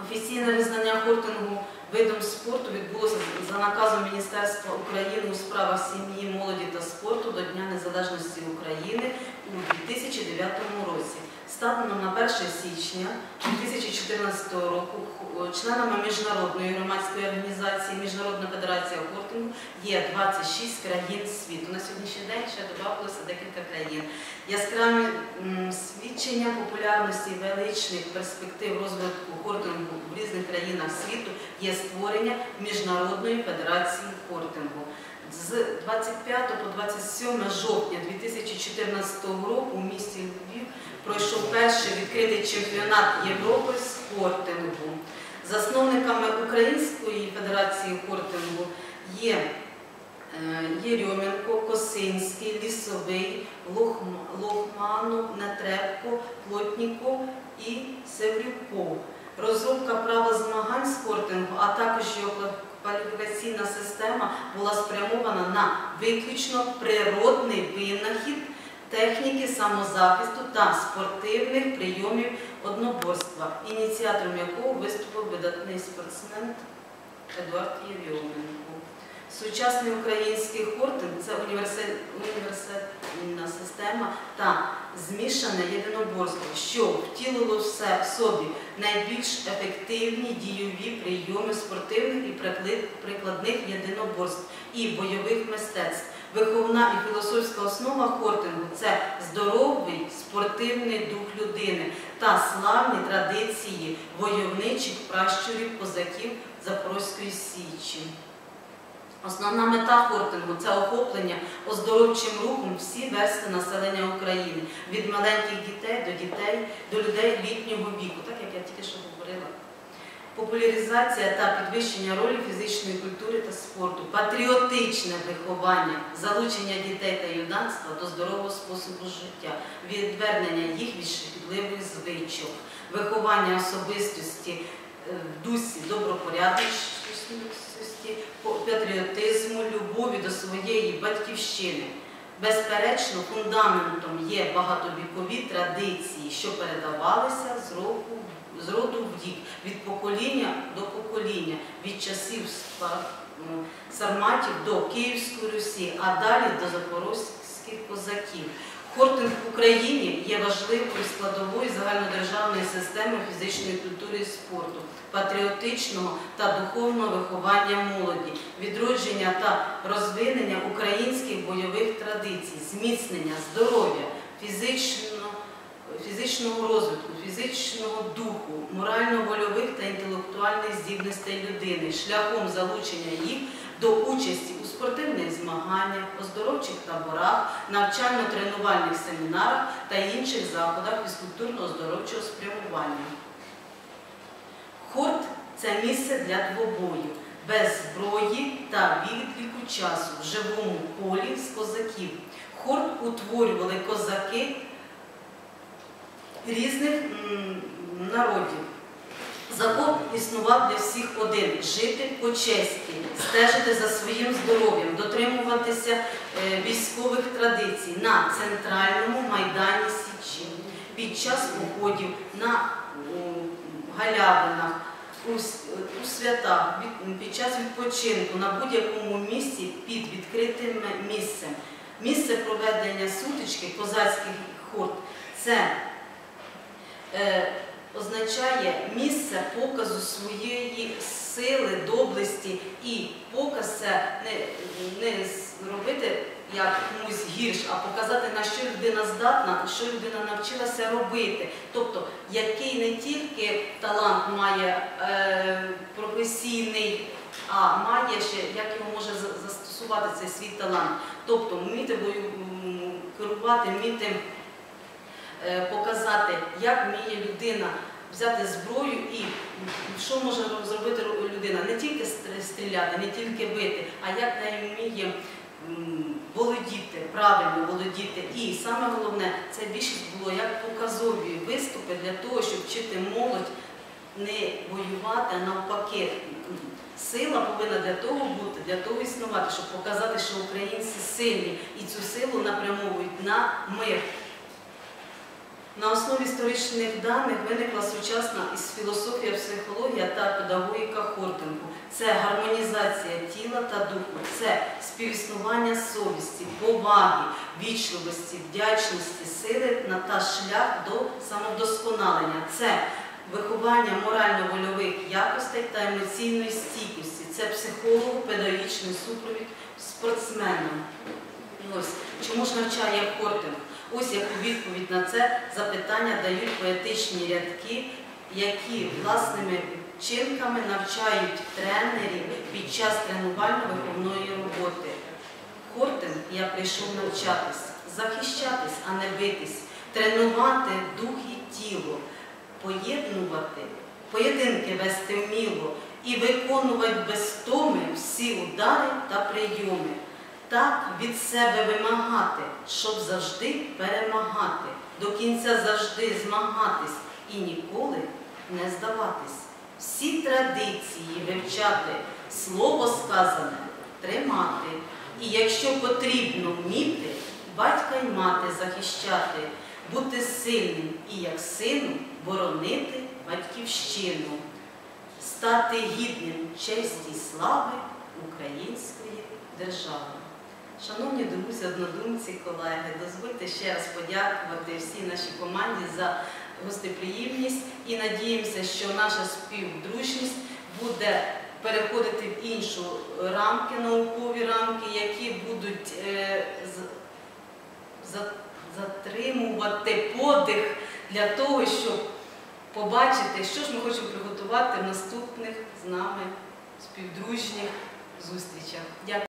Офіційне визнання хортингу видом спорту відбулося за наказом Міністерства України у справах сім'ї, молоді та спорту до Дня Незалежності України у 2009 році. Станом на 1 січня 2014 року членами міжнародної громадської організації Міжнародна федерація хортингу є 26 країн світу. На сьогоднішній день ще додавалося декілька країн. Яскраві свідчення популярності величних перспектив розвитку хортингу в різних країнах світу є створення Міжнародної федерації хортингу. З 25 по 27 жовтня 2014 року у місті Львів пройшов перший відкритий чемпіонат Європи з хортингу. Засновниками Української федерації хортингу є е, Єрьоменко, Косинський, Лісовий, Лохм- Лохманов, Нетребко, Плотніков і Севрюков. Розробка права змагань з а також його кваліфікаційна система була спрямована на виключно природний винахід техніки самозахисту та спортивних прийомів одноборства, ініціатором якого виступив видатний спортсмен Едуард Єрьоменко. Сучасний український хортинг це універсальна система та змішане єдиноборство, що втілило в собі найбільш ефективні дійові прийоми спортивних і прикладних єдиноборств і бойових мистецтв. Виховна і філософська основа хортингу це здоровий спортивний дух людини та славні традиції войовничих пращурів козаків Запорозької Січі. Основна мета хортингу це охоплення оздоровчим рухом всі верстви населення України. Від маленьких дітей до дітей до людей літнього віку, так як я тільки що говорила. Популяризація та підвищення ролі фізичної культури та спорту, патріотичне виховання, залучення дітей та юнацтва до здорового способу життя, відвернення їх від шкідливих звичок, виховання особистості е, в дусі добропорядності, патріотизму, любові до своєї батьківщини. Безперечно, фундаментом є багатовікові традиції, що передавалися з року з роду в рік, від покоління до покоління, від часів сарматів до Київської Русі, а далі до запорозьких козаків. Хортинг в Україні є важливою складовою загальнодержавної системи фізичної культури і спорту, патріотичного та духовного виховання молоді, відродження та розвинення українських бойових традицій, зміцнення здоров'я, фізичного фізичного розвитку, фізичного духу, морально-вольових та інтелектуальних здібностей людини, шляхом залучення їх до участі у спортивних змаганнях, оздоровчих таборах, навчально-тренувальних семінарах та інших заходах фізкультурно-оздоровчого спрямування. Хорт це місце для двобою, без зброї та відліку часу в живому полі з козаків. Хорт утворювали козаки різних народів. Закон існував для всіх один жити по честі, стежити за своїм здоров'ям, дотримуватися е, військових традицій на центральному майдані Січі під час походів на галявинах, у, святах, під час відпочинку на будь-якому місці під відкритим місцем. Місце проведення сутички козацьких хорд це е, означає місце показу своєї сили, доблесті і показ це не, не робити як комусь гірш, а показати, на що людина здатна, що людина навчилася робити. Тобто, який не тільки талант має е, професійний, а має ще, як його може за- застосувати цей свій талант. Тобто, вміти керувати, вміти показати, як вміє людина взяти зброю і що може зробити людина. Не тільки стріляти, не тільки бити, а як нею вміє володіти, правильно володіти. І саме головне, це більшість було як показові виступи для того, щоб вчити молодь не воювати, а навпаки. Сила повинна для того бути, для того існувати, щоб показати, що українці сильні і цю силу напрямовують на мир. На основі історичних даних виникла сучасна із філософія, психологія та педагогіка Хортингу. Це гармонізація тіла та духу, це співіснування совісті, поваги, вічливості, вдячності, сили та шлях до самовдосконалення. Це виховання морально-вольових якостей та емоційної стійкості. Це психолого-педагогічний супровід спортсменам. Ось чому ж навчає Хортинг? Ось яку відповідь на це запитання дають поетичні рядки, які власними вчинками навчають тренерів під час тренувально-виховної роботи. Хортинг я прийшов навчатись, захищатись, а не битись, тренувати дух і тіло, поєднувати, поєдинки вести вміло і виконувати без втоми всі удари та прийоми. Так від себе вимагати, щоб завжди перемагати, до кінця завжди змагатись і ніколи не здаватись. Всі традиції вивчати, слово сказане тримати. І якщо потрібно вміти, батька й мати захищати, бути сильним і як сину боронити батьківщину, стати гідним честі слави української держави. Шановні друзі, однодумці, колеги, дозвольте ще раз подякувати всій нашій команді за гостеприємність і надіємося, що наша співдружність буде переходити в іншу рамки, наукові рамки, які будуть е, за- затримувати подих для того, щоб побачити, що ж ми хочемо приготувати в наступних з нами співдружніх зустрічах. Дякую.